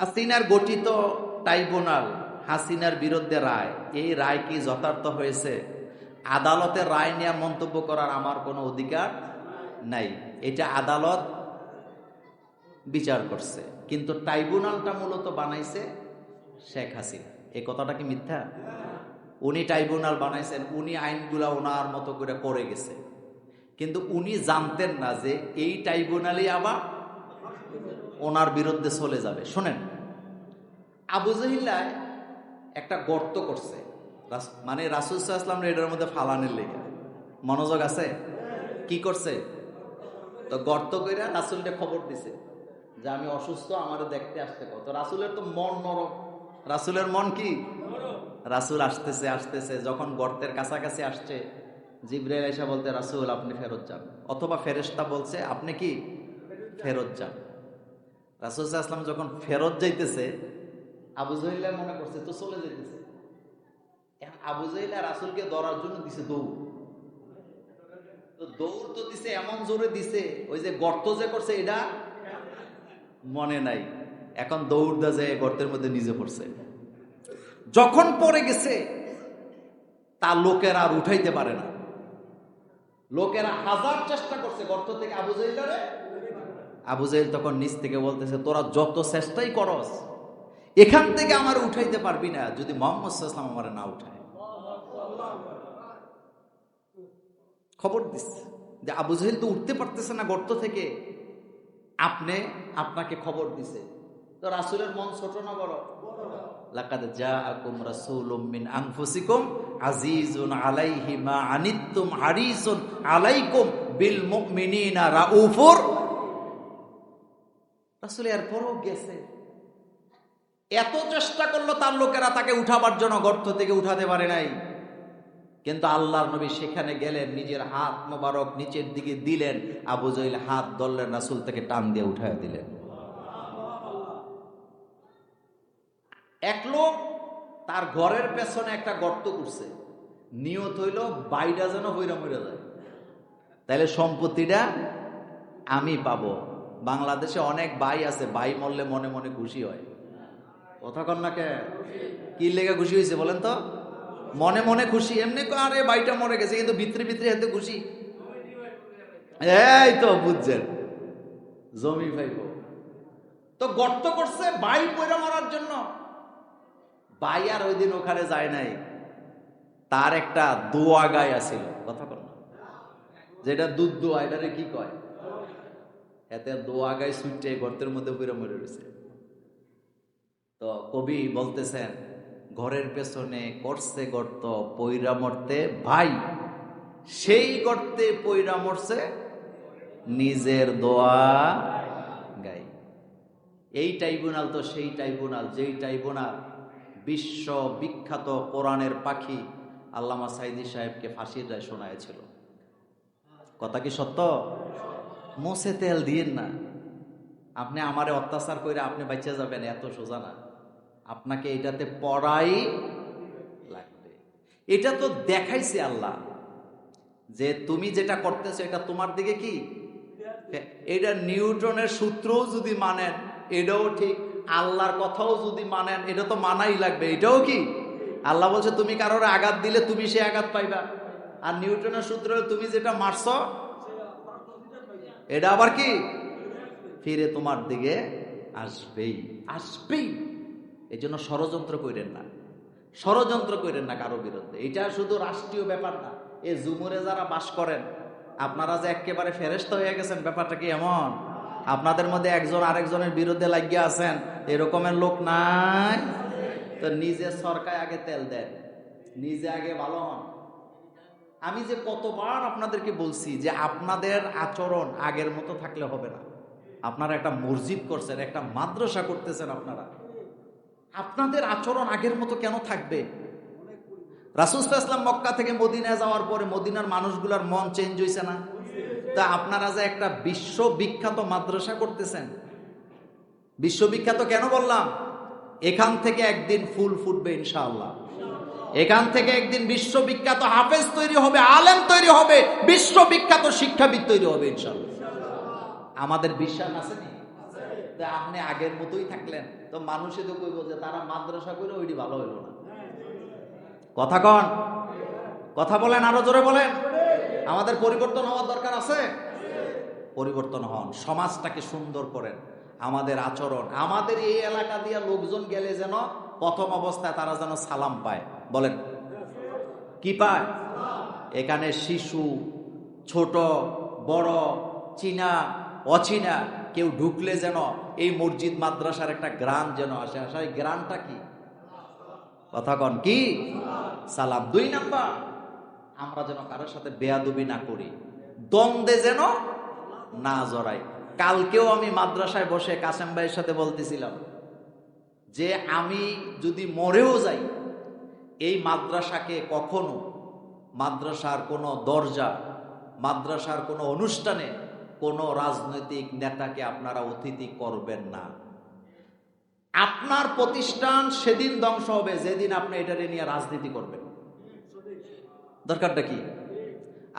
হাসিনার গঠিত ট্রাইব্যুনাল, হাসিনার বিরুদ্ধে রায়। এই রায় কি যথার্থ হয়েছে? আদালতের রায় নিয়ে মন্তব্য করার আমার কোনো অধিকার নাই। এটা আদালত বিচার করছে। কিন্তু ট্রাইব্যুনালটা মূলত বানাইছে শেখ হাসিনা। এই কথাটা কি মিথ্যা? উনি ট্রাইব্যুনাল বানাইছেন, উনি আইনগুলা ওনার মতো করে করে গেছে। কিন্তু উনি জানতেন না যে এই ট্রাইব্যুনালই আবার ওনার বিরুদ্ধে চলে যাবে। শোনেন, আবু জহিল্লায় একটা গর্ত করছে। মানে রাসুসাল্লাম এটার মধ্যে ফালানের লেগে। মনোযোগ আছে? কি করছে? তো গর্ত কইরা রাসুলকে খবর দিছে যে, আমি অসুস্থ, আমারে দেখতে আসতে কত রাসুলের তো মন নরম। রাসুলের মন কি? রাসুল আসতেছে আসতেছে। যখন গর্তের কাছাকাছি আসছে, জিব্রাইল এসে বলতে, রাসুল, আপনি ফেরত যান। অথবা ফেরেশতা বলছে, আপনি কি? ফেরত যান। রাসুল আসলাম যখন ফেরত যাইতেছে, আবু জহিল্লা মনে করছে, তো চলে যাইতেছে। এখন আবু জহিল্লা রাসুলকে ধরার জন্য দিছে দৌড়। তো দৌড় তো দিছে, এমন জোরে দিছে, ওই যে গর্ত যে করছে, এটা মনে নাই। এখন দৌড় দা যায়, গর্তের মধ্যে নিজে পড়ছে। যখন পড়ে গেছে, তা লোকেরা আর উঠাইতে পারে না। লোকেরা হাজার চেষ্টা করছে গর্ত থেকে, আবু জহিলারে আবু জাহিল তখন নিচ থেকে বলতেছে, তোরা যত চেষ্টাই করস, এখান থেকে আমার উঠাইতে পারবি না, যদি মোহাম্মদ সাল্লাম আমার না উঠায়। খবর দিচ্ছে যে আবু জাহিল তো উঠতে পারতেছে না গর্ত থেকে। আপনি, আপনাকে খবর দিছে, তো রাসুলের মন ছোট না বড়? লাকাদ জাআকুম রাসূলুম মিন আনফুসিকুম আজিজুন আলাইহি মা আনিত্তুম হারিসুন আলাইকুম বিল মুমিনিনা রাউফুর রাসূল এরপরও গেছে। এত চেষ্টা করল তার লোকেরা তাকে উঠাবার জন্য, গর্ত থেকে উঠাতে পারে নাই। কিন্তু আল্লাহর নবী সেখানে গেলেন, নিজের হাত মোবারক নিচের দিকে দিলেন, আবু জহিল হাত ধরলেন, রাসুল থেকে টান দিয়ে উঠায় দিলেন। এক লোক তার ঘরের পেছনে একটা গর্ত করছে। নিয়ত হইল বাইটা যেন হইরা মরে যায়। তাহলে সম্পত্তিটা আমি পাবো। বাংলাদেশে অনেক ভাই আছে, ভাই মরলে মনে মনে খুশি হয়। কথা কন না কে? লেগে খুশি হয়েছে বলেন তো? মনে মনে খুশি, এমনি আরে, ভাইটা মরে গেছে। কিন্তু ভিতরে ভিতরে এতে খুশি। এই তো বুঝছেন, জমি ভাইব। তো গর্ত করছে বাই পয়রা মারার জন্য। বাই আর ওই দিন ওখানে যায় নাই। তার একটা দোয়া গায়ে আছিল। কথা কর যেটা দুধ দোয়া, এটারে কি কয়? এতে দোয়া গায়ে সুইটে গর্তের মধ্যে পইরা মরে রয়েছে তো কবি বলতেছেন, ঘরের পেছনে করছে গর্ত পৈরা মরতে ভাই, সেই গর্তে পৈরা মরছে নিজের দোয়া গাই এই ট্রাইব্যুনাল তো সেই ট্রাইব্যুনাল, যেই ট্রাইব্যুনাল বিশ্ব বিখ্যাত কোরআনের পাখি আল্লামা সাইদি সাহেবকে ফাঁসির রায় শোনায়ছিল কথা কি সত্য? মোসে তেল দিয়েন না। আপনি আমারে অত্যাচার করে আপনি বাচ্চা যাবেন, এত সোজা না। আপনাকে এটাতে পড়াই লাগবে। এটা তো দেখাইছে আল্লাহ। যে তুমি যেটা করতেছো, এটা তোমার দিকে কি? এটা নিউটনের সূত্রও যদি মানেন, এটাও ঠিক। আল্লাহর কথাও যদি মানেন, এটা তো মানাই লাগবে। এটাও কি? আল্লাহ বলছে, তুমি কারোর আঘাত দিলে তুমি সে আঘাত পাইবা। আর নিউটনের সূত্র তুমি যেটা মারছ এটা আবার কি? ফিরে তোমার দিকে আসবেই। আসবেই। এই জন্য ষড়যন্ত্র করেন না। ষড়যন্ত্র করেন না কারও বিরুদ্ধে। এটা শুধু রাষ্ট্রীয় ব্যাপার না। এ জুমুরে যারা বাস করেন, আপনারা যে একেবারে ফেরেস্ত হয়ে গেছেন, ব্যাপারটা কি এমন? আপনাদের মধ্যে একজন আরেকজনের বিরুদ্ধে লাগিয়ে আছেন, এরকমের লোক নাই? তো নিজে সরকার আগে তেল দেন। নিজে আগে ভালো হন। আমি যে কতবার আপনাদেরকে বলছি যে আপনাদের আচরণ আগের মতো থাকলে হবে না। আপনারা একটা মসজিদ করছেন, একটা মাদ্রাসা করতেছেন আপনারা। আপনাদের আচরণ আগের মতো কেন থাকবে? রাসুসাল্লাম মক্কা থেকে মদিনায় যাওয়ার পরে মদিনার মানুষগুলোর মন চেঞ্জ হয়েছে না? তা আপনারা যে একটা বিশ্ববিখ্যাত মাদ্রাসা করতেছেন, বিশ্ববিখ্যাত কেন বললাম? এখান থেকে একদিন ফুল ফুটবে ইনশাআল্লাহ। এখান থেকে একদিন বিশ্ববিখ্যাত হাফেজ তৈরি হবে, আলেম তৈরি হবে, বিশ্ববিখ্যাত শিক্ষাবিদ তৈরি হবে, ইনশাআল্লাহ। আমাদের বিশ্বাস আছে নি? আপনি আগের মতোই থাকলেন, তো মানুষে তো কইব যে তারা মাদ্রাসা করে ওইটি ভালো হইল না। কথা কন। কথা বলেন, আরও জোরে বলেন। আমাদের পরিবর্তন হওয়ার দরকার আছে? পরিবর্তন হন, সমাজটাকে সুন্দর করেন, আমাদের আচরণ, আমাদের এই এলাকা দিয়ে লোকজন গেলে যেন প্রথম অবস্থায় তারা যেন সালাম পায়। বলেন, কি পায়? এখানে শিশু, ছোট, বড়, চীনা, অচীনা, কেউ ঢুকলে যেন এই মসজিদ, মাদ্রাসার একটা গ্রান যেন আসে। আসা, এই গ্রানটা কি? কথা কন, কি? সালাম। দুই নাম্বার, আমরা যেন কারোর সাথে বেয়াদুবি না করি, দ্বন্দ্বে যেন না জড়াই। কালকেও আমি মাদ্রাসায় বসে কাসেম ভাইয়ের সাথে বলতেছিলাম যে, আমি যদি মরেও যাই এই মাদ্রাসাকে কখনো মাদ্রাসার কোনো দরজা, মাদ্রাসার কোনো অনুষ্ঠানে কোনো রাজনৈতিক নেতাকে আপনারা অতিথি করবেন না। আপনার প্রতিষ্ঠান সেদিন ধ্বংস হবে, যেদিন আপনি এটারে নিয়ে রাজনীতি করবেন। দরকারটা কি?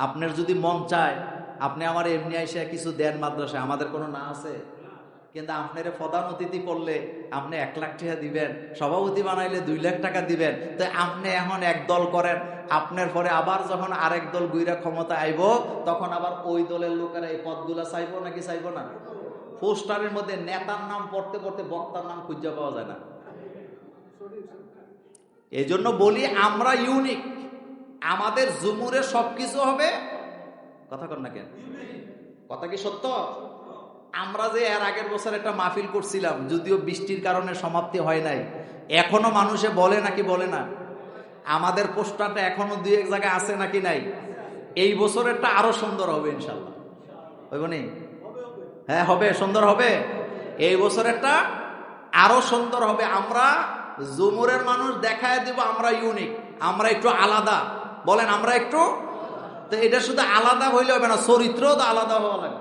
আপনার যদি মন চায়, আপনি আমার এমনি এসে কিছু দেন মাদ্রাসায়, আমাদের কোনো না আছে? কিন্তু আপনার প্রধান অতিথি করলে আপনি এক লাখ টাকা দিবেন, সভাপতি বানাইলে দুই লাখ টাকা দিবেন। তো আপনি এখন এক দল করেন, আপনার পরে আবার যখন আরেক দল গুইরা ক্ষমতা আইব, তখন আবার ওই দলের লোকেরা এই পদগুলা চাইব নাকি চাইব না? পোস্টারের মধ্যে নেতার নাম পড়তে পড়তে বক্তার নাম খুঁজে পাওয়া যায় না। এই জন্য বলি আমরা ইউনিক আমাদের জুমুরে সবকিছু হবে। কথা কর না কেন? কথা কি সত্য? আমরা যে এর আগের বছর একটা মাহফিল করছিলাম, যদিও বৃষ্টির কারণে সমাপ্তি হয় নাই। এখনও মানুষে বলে নাকি বলে না? আমাদের পোস্টারটা এখনও দুই এক জায়গায় আছে নাকি নাই? এই বছরেরটা আরও সুন্দর হবে ইনশাল্লাহ হইব হ্যাঁ হবে, সুন্দর হবে। এই বছরেরটা আরও সুন্দর হবে। আমরা জুমুরের মানুষ দেখায় দিব, আমরা ইউনিক আমরা একটু আলাদা। বলেন, আমরা একটু? তো এটা শুধু আলাদা হইলে হবে না, চরিত্রও তো আলাদা হওয়া লাগবে।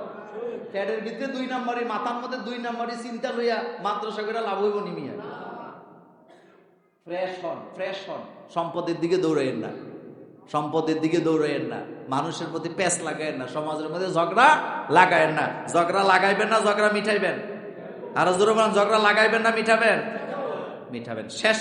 প্যাডের ভিতরে দুই নাম্বারই, মাথার মধ্যে দুই নাম্বারই চিন্তা লইয়া মাদ্রাসা করে লাভ হইব নিমিয়া ফ্রেশ হন ফ্রেশ হন। সম্পদের দিকে দৌড়াইয়েন না। সম্পদের দিকে দৌড়াইয়েন না। মানুষের প্রতি প্যাঁচ লাগাইয়েন না। সমাজের মধ্যে ঝগড়া লাগাইয়েন না। ঝগড়া লাগাইবেন না, ঝগড়া মিঠাইবেন। আরও জোরে ঝগড়া লাগাইবেন না, মিঠাবেন? মিঠাবেন। শেষ